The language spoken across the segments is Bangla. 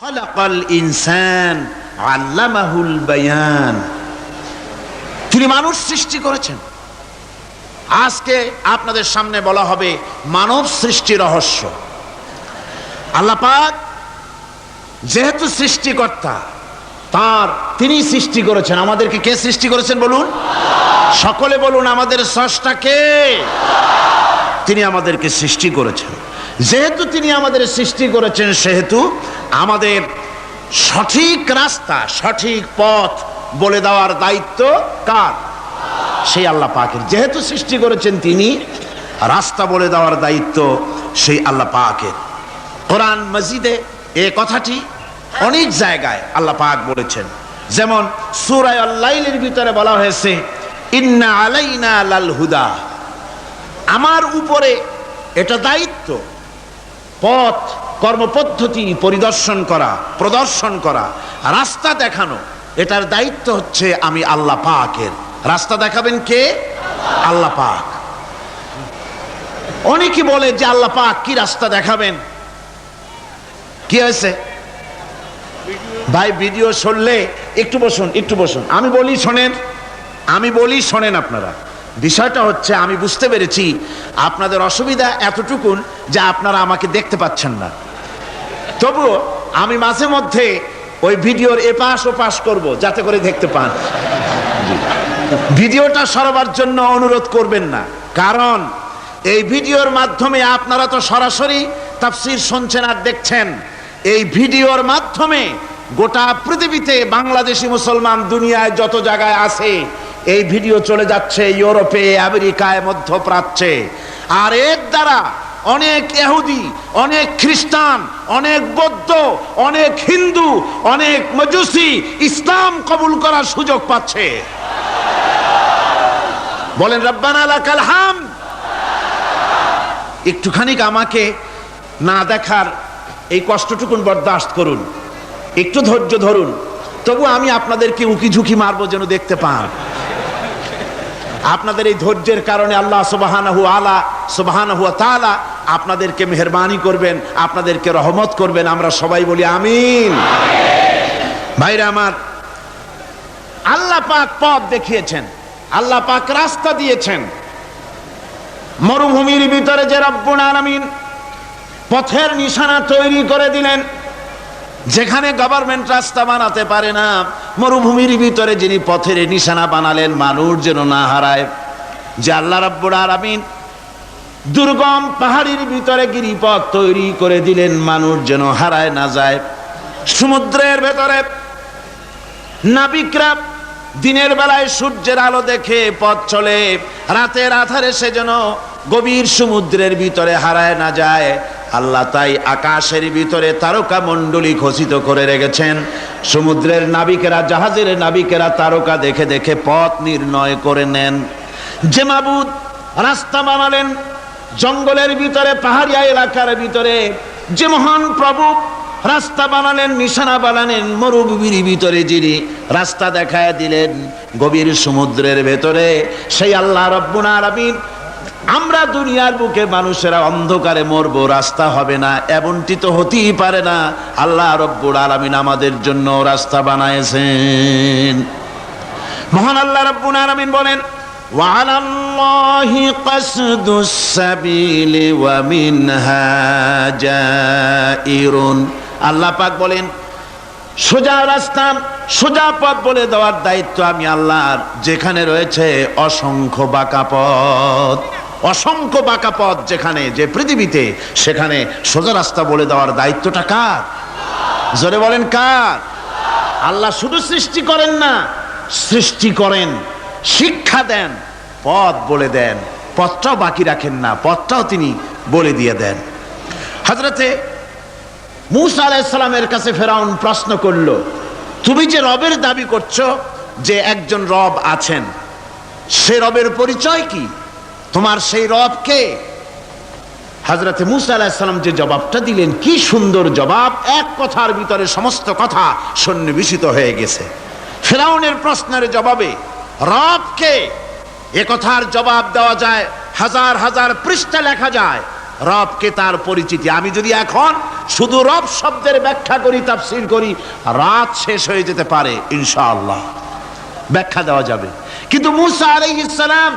খলাকাল ইনসান আল্লামাহুল বায়ান। তিনি মানুষ সৃষ্টি করেছেন। আজকে আপনাদের সামনে বলা হবে মানব সৃষ্টি রহস্য। আল্লাহ পাক যেহেতু সৃষ্টিকর্তা, তার তিনি সৃষ্টি করেছেন। আমাদেরকে কে সৃষ্টি করেছেন বলুন? সকলে বলুন, আমাদের স্রষ্টা কে? তিনি আমাদেরকে সৃষ্টি করেছেন। যেহেতু তিনি আমাদের সৃষ্টি করেছেন, সেহেতু আমাদের সঠিক রাস্তা, সঠিক পথ বলে দেওয়ার দায়িত্ব কার? সেই আল্লাহ পাকের। যেহেতু সৃষ্টি করেছেন তিনি, রাস্তা বলে দেওয়ার দায়িত্ব সেই আল্লাহ পাকের। কোরআন মসজিদে এ কথাটি অনেক জায়গায় আল্লাহ পাক বলেছেন। যেমন সুরায় আল্লাইলের ভিতরে বলা হয়েছে, ইন্না আলাইনা লাল হুদা আমার উপরে এটা দায়িত্ব পথ, কর্মপদ্ধতি পরিদর্শন করা, প্রদর্শন করা, রাস্তা দেখানো, এটার দায়িত্ব হচ্ছে আমি আল্লাহ পাকের। রাস্তা দেখাবেন কে? আল্লাহ পাক। অনেকে বলে যে আল্লাহ পাক কি রাস্তা দেখাবেন? কি হয়েছে? ভাই, ভিডিও শুনলে একটু বসুন একটু বসুন। আমি বলি শোনেন, আমি বলি শোনেন আপনারা। বিষয়টা হচ্ছে, আমি বুঝতে পেরেছি আপনাদের অসুবিধা এতটুকুন যে আপনারা আমাকে দেখতে পাচ্ছেন না। তবুও আমি মাঝে মধ্যে ওই ভিডিওর এপাশ ওপাশ করব, যাতে করে দেখতে পান। ভিডিওটা সরবার জন্য অনুরোধ করবেন না, কারণ এই ভিডিওর মাধ্যমে আপনারা তো সরাসরি তাফসির শুনছেন আর দেখছেন। এই ভিডিওর মাধ্যমে গোটা পৃথিবীতে বাংলাদেশি মুসলমান দুনিয়ায় যত জায়গায় আছে এই ভিডিও চলে যাচ্ছে ইউরোপে, আমেরিকায়, মধ্যপ্রাচ্যে। আর এর দ্বারা অনেক এহুদি অনেক খ্রিস্টান, অনেক বৌদ্ধ, অনেক হিন্দু, অনেক মজুসি ইসলাম কবুল করার সুযোগ পাচ্ছে। বলেন, রব্বানা লাকাল একটুখানি আমাকে না দেখার এই কষ্টটুকুন বরদাস্ত করুন। একটু ধৈর্য ধরুন। তবু আমি আপনাদেরকে উকি ঝুঁকি মারবো যেন দেখতে পান। আপনাদের এই ধৈর্যের কারণে আল্লাহ সুবাহানাহু আলা, সুবাহানাহু তাআলা আপনাদেরকে মেহরবানি করবেন, আপনাদেরকে রহমত করবেন। আমরা সবাই বলি আমিন। ভাইরা আমার, আল্লাহ পাক পথ দেখিয়েছেন, আল্লাহ পাক রাস্তা দিয়েছেন। মরুভূমির ভিতরে যে রব্বুল আলামিন পথের নিশানা তৈরি করে দিলেন যেখানে গভর্নমেন্ট রাস্তা বানাতে পারে না, মরুভূমির ভিতরে যিনি পথের নিশানা বানালেন, মানুষ যেন না হারায়। যে আল্লাহ রাব্বুল আলামিন দুর্গম পাহাড়ির ভিতরে গিরিপথ তৈরি করে দিলেন, মানুষ যেন হারায় না যায়। সমুদ্রের ভেতরে নাবিকরা দিনের বেলায় সূর্যের আলো দেখে পথ চলে, রাতের আধারে সে যেন গভীর সমুদ্রের ভিতরে হারায় না যায়। আল্লাহ তাই আকাশের ভিতরে তারকা মণ্ডলী খচিত করে রেখেছেন। সমুদ্রের নাবিকেরা, জাহাজের নাবিকেরা তারকা দেখে দেখে পথ নির্ণয় করে নেন। যে মাবুদ রাস্তা বানালেন, জঙ্গলের ভিতরে পাহাড়িয়া এলাকার ভিতরে, যে মহান প্রভু রাস্তা বানালেন, নিশানা বানালেন, মরুভূমির ভিতরে যিনি রাস্তা দেখায় দিলেন, গভীর সমুদ্রের ভেতরে, সেই আল্লাহ রব্বুল আলামিন আমরা দুনিয়ার বুকে মানুষেরা অন্ধকারে মরবো রাস্তা হবে না এমনটি তো হতেই পারে না আল্লাহ রব্বুল আলামিন আমাদের জন্য রাস্তা বানাইছেন মহান আল্লাহ রব্বুল আলামিন বলেন وعلى الله قصد السبيل ومنها جائر আল্লাহ পাক বলেন সোজা রাস্তা সোজা পথ বলে দেওয়ার দায়িত্ব আমি আল্লাহর যেখানে রয়েছে অসংখ্য বাঁকা পথ অসংখ্য বাঁকা পথ যেখানে, যে পৃথিবীতে, সেখানে সোজা রাস্তা বলে দেওয়ার দায়িত্বটা কার? জোরে বলেন কার? আল্লাহ শুধু সৃষ্টি করেন না, সৃষ্টি করেন, শিক্ষা দেন, পথ বলে দেন, পথটাও বাকি রাখেন না, পথটাও তিনি বলে দিয়ে দেন। হজরতে মুসা আলাইসালামের কাছে ফেরাউন প্রশ্ন করল, তুমি যে রবের দাবি করছ যে একজন রব আছেন, সে রবের পরিচয় কি? তোমার সেই রবকে? হাজরতে মুসা আলাহিসাল্লাম যে জবাবটা দিলেন, কি সুন্দর জবাব। এক কথার ভিতরে সমস্ত কথা সন্নিবেশিত হয়ে গেছে। ফেরাউনের প্রশ্নের জবাবে, রবকে? এ কথার জবাব দেওয়া যায়, হাজার হাজার পৃষ্ঠা লেখা যায়, রবকে তার পরিচিতি। আমি যদি এখন শুধু রব শব্দের ব্যাখ্যা করি, তাফসির করি, রাত শেষ হয়ে যেতে পারে, ইনশাআল্লাহ। ব্যাখ্যা দেওয়া যাবে। কিন্তু মুসা আলাইহিস সালাম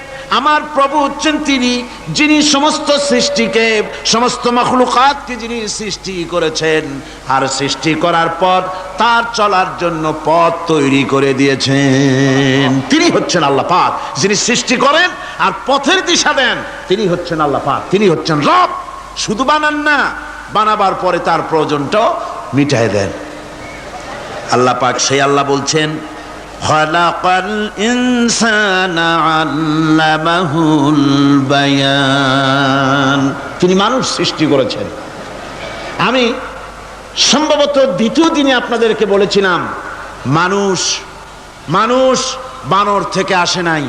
আমার প্রভু হচ্ছেন তিনি, যিনি সমস্ত সৃষ্টিকে, সমস্ত মখলুকাতকে যিনি সৃষ্টি করেছেন, আর সৃষ্টি করার পর তার চলার জন্য পথ তৈরি করে দিয়েছেন। তিনি হচ্ছেন আল্লাহ পাক, যিনি সৃষ্টি করেন আর পথের দিশা দেন, তিনি হচ্ছেন আল্লাহ পাক, তিনি হচ্ছেন রব। শুধু বানান না, বানাবার পরে তার প্রয়োজনটাও মিটাই দেন। আল্লাহ পাক সেই আল্লাহ বলছেন খলাকাল ইনসানা আল্লামাহুল বায়ান। তিনি মানুষ সৃষ্টি করেছেন। আমি সম্ভবত দ্বিতীয় দিনে আপনাদেরকে বলেছিলাম, মানুষ মানুষ বানর থেকে আসে নাই।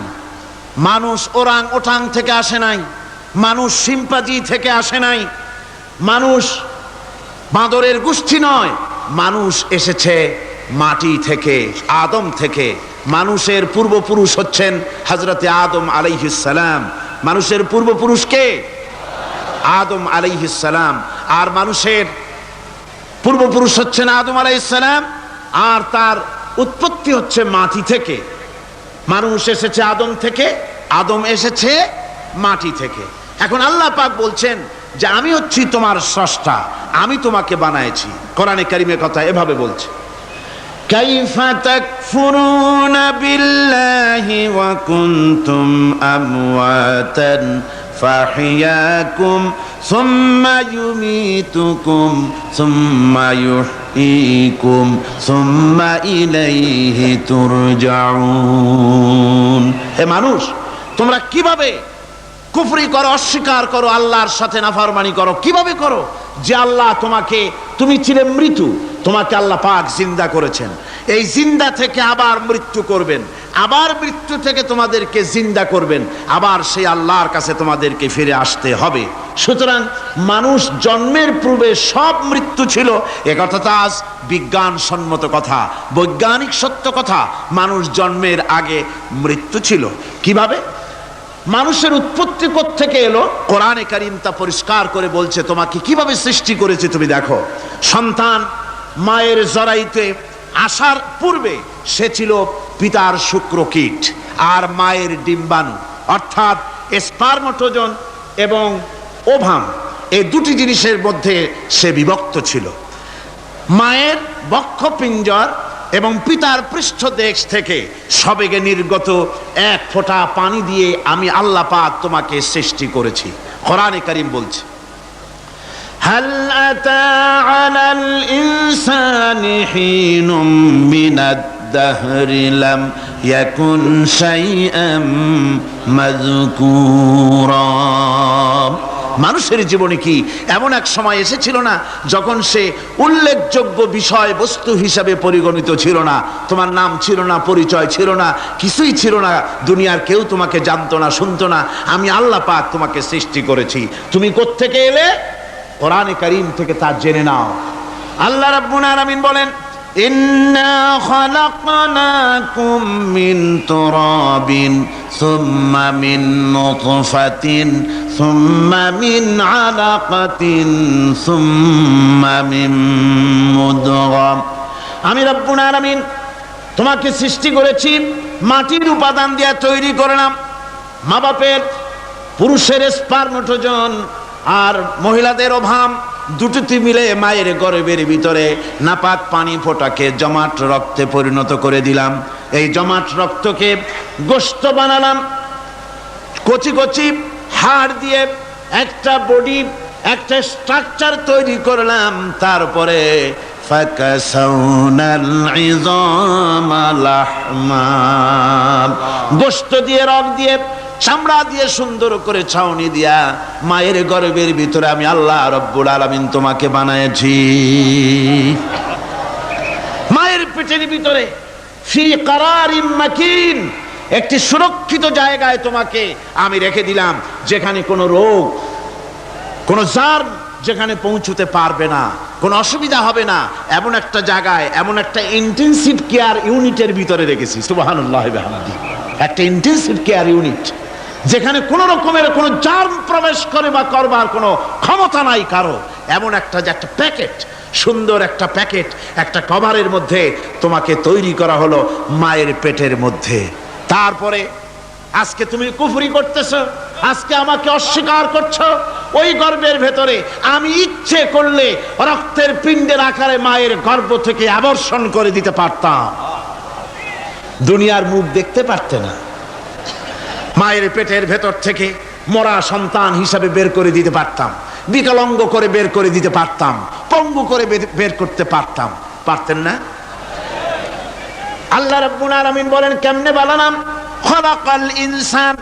মানুষ ওরাং ওটাং থেকে আসে নাই। মানুষ সিম্পাজি থেকে আসে নাই। মানুষ বাঁদরের গোষ্ঠী নয়, মানুষ এসেছে মাটি থেকে, আদম থেকে মানুষের পূর্বপুরুষ হচ্ছেন হজরতে আদম আলাইহিসালাম মানুষের পূর্বপুরুষকে আদম আলাইহিসালাম আর মানুষের পূর্বপুরুষ হচ্ছেন আদম আলাইসালাম আর তার উৎপত্তি হচ্ছে মাটি থেকে। মানুষ এসেছে আদম থেকে, আদম এসেছে মাটি থেকে। এখন আল্লাহ পাক বলছেন যে, আমি হচ্ছি তোমার স্রষ্টা, আমি তোমাকে বানাইছি কোরআনে কারিমের কথা এভাবে বলছে। كيف تكفرون بالله وكنتم أمواتا فأحياكم ثم يميتكم ثم يحييكم ثم إليه ترجعون হে মানুষ তোমরা কিভাবে কুফরি করো অস্বীকার করো আল্লাহর সাথে নাফরমানি করো কিভাবে করো যে আল্লাহ তোমাকে তুমি ছিলে মৃত্যু তোমাকে আল্লাহ পাক জিন্দা করেছেন। এই জিন্দা থেকে আবার মৃত্যু করবেন। আবার মৃত্যু থেকে তোমাদেরকে জিন্দা করবেন। আবার সেই আল্লাহর কাছে তোমাদেরকে ফিরে আসতে হবে। সুতরাং মানুষ জন্মের পূর্বে সব মৃত্যু ছিল। এ কথা তো আজ বিজ্ঞান সম্মত কথা, বৈজ্ঞানিক সত্য কথা। মানুষ জন্মের আগে মৃত্যু ছিল। কীভাবে? মানুষের উৎপত্তি থেকে এলো? কোরআনে কারিম তা পরিষ্কার করে বলছে, তোমাকে কীভাবে সৃষ্টি করেছে তুমি দেখো। সন্তান মায়ের জরাইতে আসার পূর্বে সে ছিল পিতার শুক্রকীট আর মায়ের ডিম্বাণু, অর্থাৎ স্পার্মটোজন এবং ওভাম এই দুটি জিনিসের মধ্যে সে বিভক্ত ছিল। মায়ের বক্ষপিঞ্জর এবং পিতার পৃষ্ঠ দেশ থেকে সবেগে নির্গত এক ফোঁটা পানি দিয়ে আমি আল্লাহ পাক তোমাকে সৃষ্টি করেছি। কোরআনে কারিম বলছে هل أتى على الإنسان حين من الدهر لم يكن شيئا مذكورا মানুষের জীবনে কি এমন এক সময় এসেছিল না যখন সে উল্লেখযোগ্য বিষয় বস্তু হিসাবে পরিগণিত ছিল না তোমার নাম ছিল না পরিচয় ছিল না কিছুই ছিল না দুনিয়ার কেউ তোমাকে জানতো না শুনতো না আমি আল্লাহ পাক তোমাকে সৃষ্টি করেছি তুমি কোত্থেকে এলে কোরআনে করিম থেকে তা জেনে নাও। আল্লাহ রাব্বুল আলামিন বলেন, ইন্না খালাকনাকুম মিন তুরাবিন, সুম্মা মিন নুতফাতিন, সুম্মা মিন আলাকাতিন, সুম্মা মিন মুদগা আমি রাব্বুল আলামিন তোমাকে সৃষ্টি করেছি, মাটির উপাদান দিয়ে তৈরি করলাম। মা বাপের পুরুষের স্পার্মটোজন আর মহিলাদের অভাব দুটিতে মিলে মায়ের গর্বের ভিতরে নাপাক পানি ফোটাকে জমাট রক্তে পরিণত করে দিলাম। এই জমাট রক্তকে গোস্ত বানালাম, কচি কচি হাড় দিয়ে একটা বডি, একটা স্ট্রাকচার তৈরি করলাম। তারপরে গোস্ত দিয়ে রক দিয়ে চামড়া দিয়ে সুন্দর করে ছাউনি দিয়া মায়ের গর্ভের ভিতরে আমি আল্লাহ রব্বুল আলামিন তোমাকে বানাইছি মায়ের পেটের ভিতরে ফি একটি সুরক্ষিত জায়গায় তোমাকে আমি রেখে দিলাম, যেখানে কোনো রোগ, কোনো জার যেখানে পৌঁছতে পারবে না, কোনো অসুবিধা হবে না, এমন একটা জায়গায়, এমন একটা ইন্টেনসিভ কেয়ার ইউনিটের ভিতরে রেখেছি। বিহামদি। একটা ইন্টেনসিভ কেয়ার ইউনিট যেখানে কোনো রকমের কোনো জার্ম প্রবেশ করে বা করবার কোনো ক্ষমতা নাই কারও, এমন একটা যে একটা প্যাকেট, সুন্দর একটা প্যাকেট, একটা কভারের মধ্যে তোমাকে তৈরি করা হলো মায়ের পেটের মধ্যে। তারপরে, আজকে তুমি কুফরি করতেছ, আজকে আমাকে অস্বীকার করছ, ওই গর্বের ভেতরে আমি ইচ্ছে করলে রক্তের পিণ্ডের আকারে মায়ের গর্ভ থেকে আবর্ষণ করে দিতে পারতাম। দুনিয়ার মুখ দেখতে পারতে না। মায়ের পেটের ভেতর থেকে মরা সন্তান হিসাবে বের করে দিতে পারতাম। বিকলাঙ্গ করে বের করে দিতে পারতাম। পঙ্গু করে বের- করতে পারতাম। পারতেন না? আল্লাহ রাব্বুল আলামিন বলেন, কেমনে বানালাম? খলাকাল ইনসান।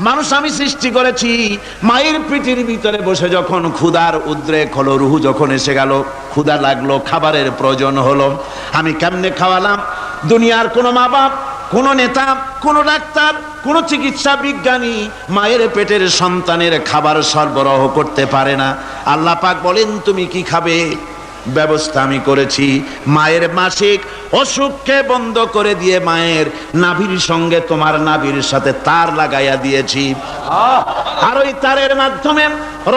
মানুষ আমি সৃষ্টি করেছি। মায়ের পিঠির ভিতরে বসে যখন ক্ষুধার উদ্রেক হলো, রুহু যখন এসে গেল, ক্ষুধা লাগল, খাবারের প্রয়োজন হলো, আমি কেমনে খাওয়ালাম? দুনিয়ার কোনো মা বাপ কোনো নেতা, কোনো ডাক্তার কোনো চিকিৎসা বিজ্ঞানী মায়ের পেটের সন্তানের খাবার সরবরাহ করতে পারে না। আল্লাহ পাক বলেন তুমি কি খাবে? ব্যবস্থা আমি করেছি। মায়ের মাসিক অসুখকে বন্ধ করে দিয়ে মায়ের নাভির সঙ্গে তোমার নাভির সাথে তার লাগাইয়া দিয়েছি। আর ওই তারের মাধ্যমে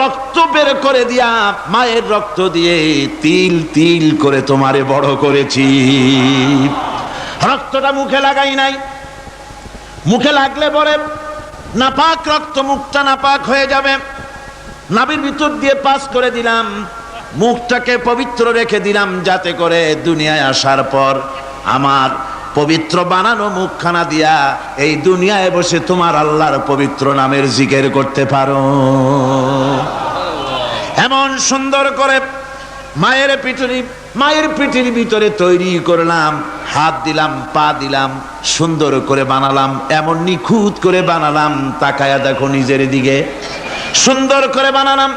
রক্ত বের করে দিয়া মায়ের রক্ত দিয়ে তিল তিল করে তোমারে বড় করেছি। রক্তটা মুখে লাগাই নাই মুখে লাগলে পরে নাপাক রক্ত মুখটা নাপাক হয়ে যাবে। নাবির ভিতর দিয়ে পাস করে দিলাম। মুখটাকে পবিত্র রেখে দিলাম যাতে করে দুনিয়ায় আসার পর আমার পবিত্র বানানো মুখখানা দিয়া এই দুনিয়ায় বসে তোমার আল্লাহর পবিত্র নামের জিকের করতে পারো। এমন সুন্দর করে মায়ের পিঠুরি মায়ের পিঠির ভিতরে তৈরি করলাম, হাত দিলাম, পা দিলাম, সুন্দর করে বানালাম, এমন নিখুঁত করে বানালাম, তাকায়া দেখো নিজের দিকে। সুন্দর করে বানালাম,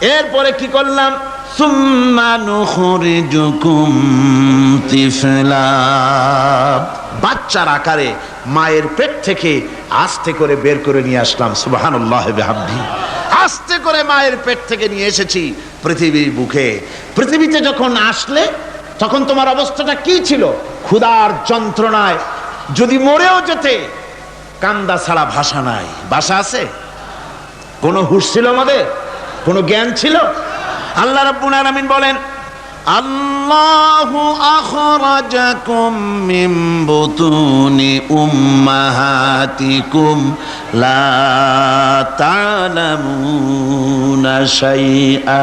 এরপরে কি করলাম? বাচ্চার আকারে মায়ের পেট থেকে আস্তে করে বের করে নিয়ে আসলাম বিহামদি। আস্তে করে মায়ের পেট থেকে নিয়ে এসেছি পৃথিবীর বুকে। পৃথিবীতে যখন আসলে, তখন তোমার অবস্থাটা কি ছিল? ক্ষুধার যন্ত্রণায়। যদি মরেও যেতে, কান্দা ছাড়া ভাষা নাই। ভাষা আছে? কোনো হুশ ছিল আমাদের? কোনো জ্ঞান ছিল? আল্লাহ রাব্বুল আলামিন বলেন বুতুনি উম্মাহাতিকুম লা তা'লামুনা শাইআ।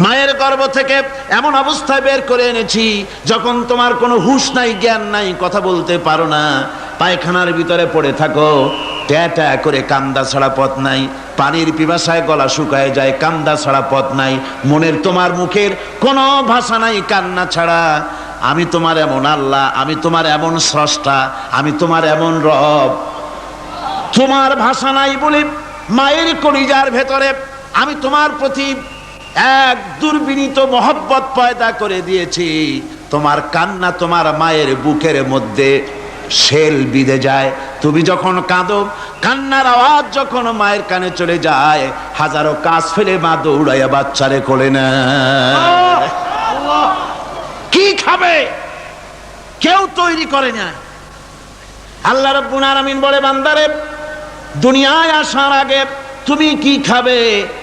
মায়ের গর্ভ থেকে এমন অবস্থায় বের করে এনেছি, যখন তোমার কোনো হুঁশ নাই, জ্ঞান নাই, কথা বলতে পারো না। পায়খানার ভিতরে পড়ে থাকো। ট্যা করে কান্দা ছাড়া পথ নাই। পানির পিপাসায় গলা শুকায় যায়, কান্দা ছাড়া পথ নাই, মনের তোমার মুখের কোনো ভাষা নাই, কান্না ছাড়া। আমি তোমার এমন আল্লাহ, আমি তোমার এমন স্রষ্টা, আমি তোমার এমন রব। তোমার ভাষা নাই বলে মায়ের কলিজার ভেতরে আমি তোমার প্রতি এক দুর্বিনীত মহব্বত পয়দা করে দিয়েছি। তোমার কান্না তোমার মায়ের বুকের মধ্যে শেল বিঁধে যায়। তুমি যখন কাঁদো, কান্নার আওয়াজ যখন মায়ের কানে চলে যায়, হাজারো কাজ ফেলে মা দৌড়াইয়া বাচ্চারে কোলে না কি খাবে? কেউ তৈরি করে না। আল্লাহ রব্বুল আলামিন বলে, বান্দারে, দুনিয়ায় আসার আগে তুমি কি খাবে?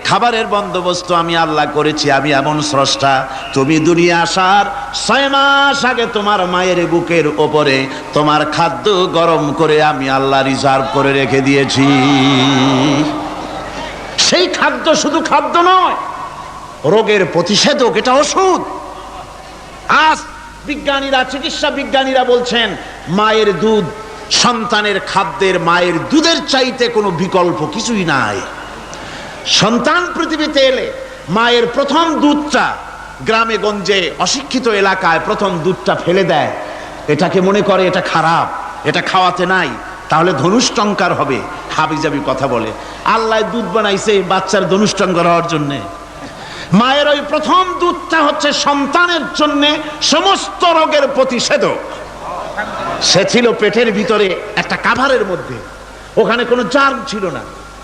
খাবারের বন্দোবস্ত আমি আল্লাহ করেছি, আমি এমন স্রষ্টা। তুমি দুনিয়া আসার ছয় মাস আগে তোমার মায়ের বুকের ওপরে তোমার খাদ্য গরম করে আমি আল্লাহ রিজার্ভ করে রেখে দিয়েছি। সেই খাদ্য শুধু খাদ্য নয়, রোগের প্রতিষেধক, এটা ওষুধ। আজ বিজ্ঞানীরা, চিকিৎসা বিজ্ঞানীরা বলছেন, মায়ের দুধ সন্তানের খাদ্যের মায়ের দুধের চাইতে কোনো বিকল্প কিছুই নাই। সন্তান পৃথিবীতে এলে মায়ের প্রথম দুধটা গ্রামে গঞ্জে অশিক্ষিত এলাকায় প্রথম দুধটা ফেলে দেয়। এটাকে মনে করে এটা খারাপ, এটা খাওয়াতে নাই, তাহলে ধনুষ্টঙ্কার হবে হাবিজাবি কথা বলে। আল্লাহ দুধ বানাইছে বাচ্চার ধনুষ্টঙ্কার হওয়ার জন্যে। মায়ের ওই প্রথম দুধটা হচ্ছে সন্তানের জন্যে সমস্ত রোগের প্রতিষেধক। সে ছিল পেটের ভিতরে একটা কাভারের মধ্যে। ওখানে কোনো জার্ম ছিল না।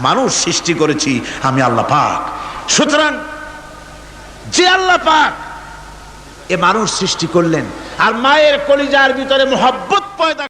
মানুষ সৃষ্টি করেছি আমি আল্লাহ পাক। সুতরাং যে আল্লাহ পাক এ মানুষ সৃষ্টি করলেন, আর মায়ের কলিজার ভিতরে মোহাব্বত পয়দা